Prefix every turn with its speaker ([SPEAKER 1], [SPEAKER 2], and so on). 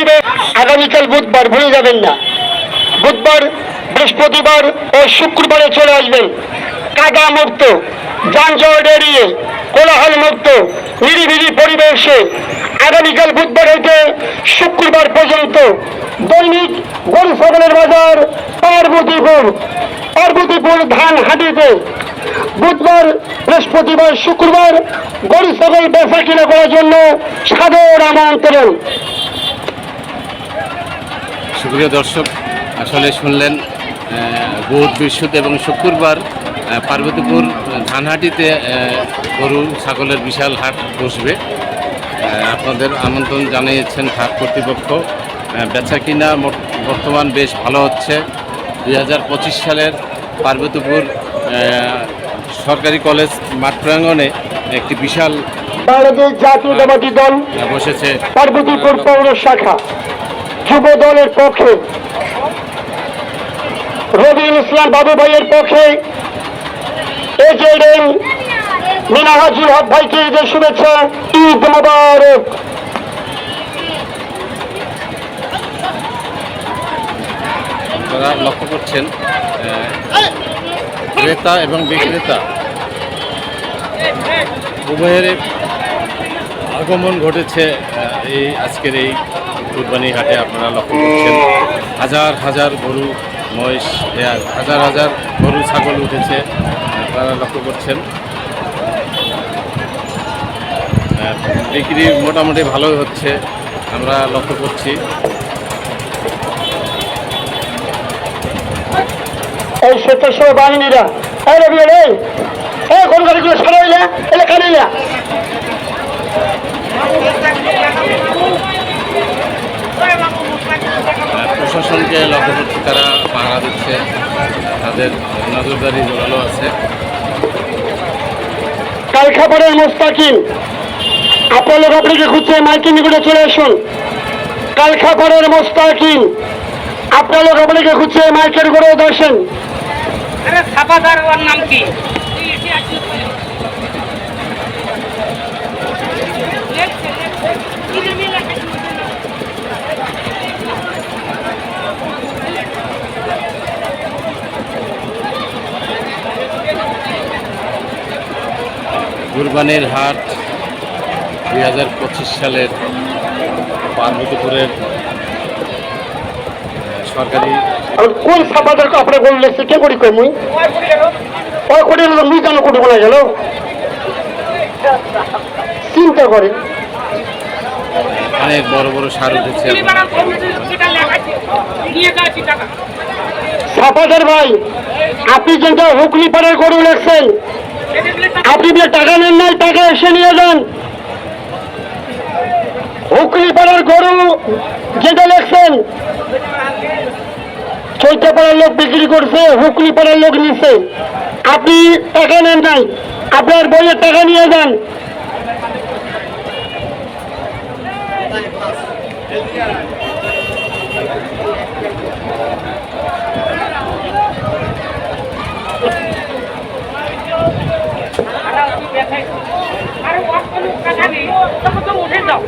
[SPEAKER 1] পরিবেশ আগামীকাল বুধবার ভুলে যাবেন না। বুধবার, বৃহস্পতিবার ও শুক্রবারে চলে আসবেন। কাদা মুক্ত, যানজট এড়িয়ে, কোলাহল মুক্ত, নিরিবিলি পরিবেশে। আগামীকাল বুধবার হইতে শুক্রবার পর্যন্ত দৈনিক গরু ছাগলের বাজার পার্বতীপুর। পার্বতীপুর ধান হাটিতে বুধবার, বৃহস্পতিবার, শুক্রবার গরু ছাগল বেচা কিনা করার জন্য সাদর আমন্ত্রণ।
[SPEAKER 2] সুপ্রিয় দর্শক আসলে শুনলেন বুধ বৃহস্পতি এবং শুক্রবার পার্বতীপুর ধানহাটিতে গরু ছাগলের বিশাল হাট বসবে। আপনাদের আমন্ত্রণ জানিয়েছেন হাট কর্তৃপক্ষ। বেচা কিনা বর্তমান বেশ ভালো হচ্ছে। দুই হাজার পঁচিশ সালের পার্বতীপুর সরকারি কলেজ মাঠ প্রাঙ্গণে একটি বিশাল
[SPEAKER 1] বাংলাদেশ জাতীয়তাবাদী দল
[SPEAKER 2] বসেছে।
[SPEAKER 1] পার্বতীপুর পৌর শাখা। যুব দলের পক্ষে। রবিউল ইসলাম বাবু ভাইয়ের পক্ষে এজেডেন মিনাহাজুল হক ভাইকে ঈদের শুভেচ্ছা, ঈদ মোবারক।
[SPEAKER 2] লক্ষ্য করছেন ক্রেতা এবং বিক্রেতা উভয়ের আগমন ঘটেছে এই আজকের এই কুরবানি হাটে আপনারা লক্ষ্য করছেন, হাজার হাজার গরু, মহিষ এ আর হাজার হাজার গরু, ছাগল উঠেছে, আপনারা লক্ষ্য করছেন। বিক্রি মোটামুটি ভালোই হচ্ছে, আমরা লক্ষ্য করছি।
[SPEAKER 1] এই স্বেচ্ছাসেবক বাহিনীরা, এই রবি এই কোন গাড়িগুলো সরাইলা, এলে কানিলা
[SPEAKER 2] প্রশাসনকে লক্ষ্য করছি তারা পাহারা দিচ্ছে তাদের নজরদারি জোরালো আছে।
[SPEAKER 1] কালখাপাড়ের মোস্তাকিম আপনার লোক আপনাকে খুঁজছে মাইকিং করে চলে আসুন। কালখাপাড়ের মোস্তাকিম আপনার লোক আপনাকে খুঁজছে মাইকের করে দর্শন
[SPEAKER 3] ছাপাদার নাম কি?
[SPEAKER 2] কুরবানির হাট দুই হাজার পঁচিশ সালের পার্বতীপুরের সরকারি
[SPEAKER 1] কোন আপনার বললে কে করি কই মুই? কোটি মুই জানো কোটি বলা গেল? চিন্তা
[SPEAKER 2] অনেক বড় বড় সার উঠেছে
[SPEAKER 1] সাপাদার ভাই আপনি যেটা হুগলি পাড়ের গরু লেখছেন আপনি যে টাকা নেন নাই টাকা এসে নিয়ে যান। হুগলি পাড়ার গরু যেটা লেখছেন চৈতে পাড়ার লোক বিক্রি করছে হুগলি পাড়ার লোক নিচ্ছে। আপনি টাকা নেন নাই আপনার বইয়ের টাকা নিয়ে যান।
[SPEAKER 3] আরে ওয়াক কোনো কথা নেই তখন তো উঠে যাও।